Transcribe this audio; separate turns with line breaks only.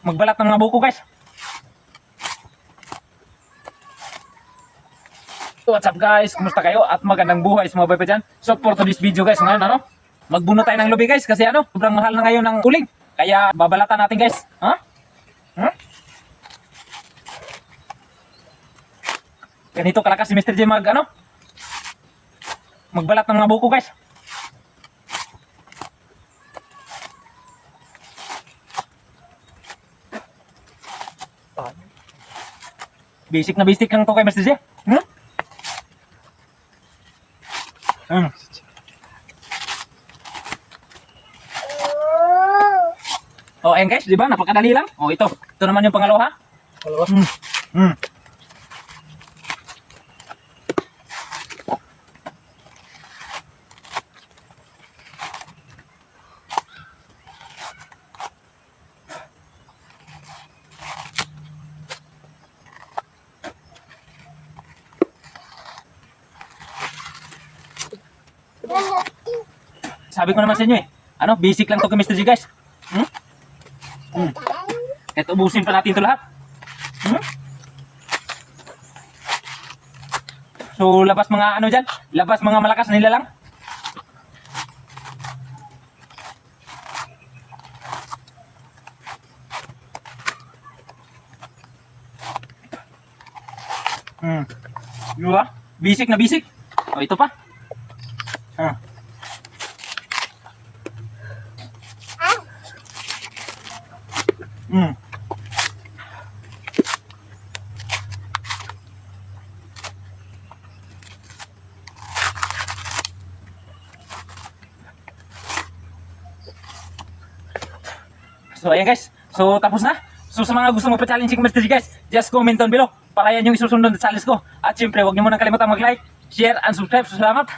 magbalat ng mga buko guys. So what's up guys? Kumusta kayo? At magandang buhay sa mga dyan. So for today's video guys, ngayon ano? Magbuno tayo ng lubi guys kasi ano? Sobrang mahal na ngayon ng uling. Kaya babalatan natin guys. Ha? Ha? Ganito kalakas si Mr. J mag ano? Magbalat ng mga buko guys. Basic na basic lang to kay Mr. J. Hmm? Hmm. Oh, ayan guys, di ba? Napakadali lang. Oh, ito. Ito naman yung pangalawa.
Dalawa.
Hmm. Hmm. Sabi ko naman sa inyo eh. Ano, basic lang to Mr. G guys. Hmm? Hmm. Kahit ubusin pa natin ito lahat. Hmm? So, labas mga ano dyan? Labas mga malakas nila lang. Hmm. Di ba? Basic na basic. O, ito pa. Ah. Hmm. So ayan guys. So tapos na. So sa mga gusto magpa-challenge kay Mr. G guys, just comment down below para yan yung isusunod na challenge ko. At syempre, huwag niyo muna kalimutan mag-like, share, and subscribe. So, salamat.